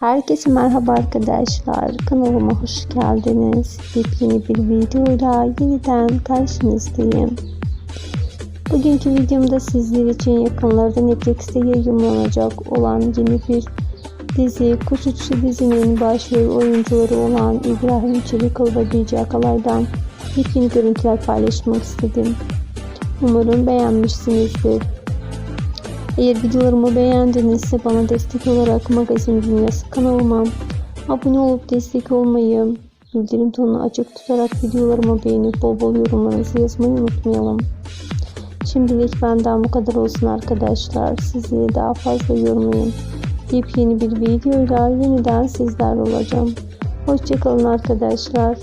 Herkese merhaba arkadaşlar. Kanalıma hoş geldiniz. Yepyeni bir videoyla yeniden karşınızdayım. Bugünkü videomda sizler için yakınlarda Netflix'te yayınlanacak olan yeni bir dizi Kuş Uçuşu dizinin başrol oyuncuları olan İbrahim Çelikol ve Bilge Akalay'dan yepyeni görüntüler paylaşmak istedim. Umarım beğenmişsinizdir. Eğer videolarımı beğendinizse bana destek olarak Magazin Dünyası kanalıma abone olup destek olmayı, bildirim tonunu açık tutarak videolarımı beğenip bol bol yorumlarınızı yazmayı unutmayalım. Şimdilik benden bu kadar olsun arkadaşlar. Sizi daha fazla yormayın. Yepyeni bir videoyla yeniden sizlerle olacağım. Hoşçakalın arkadaşlar.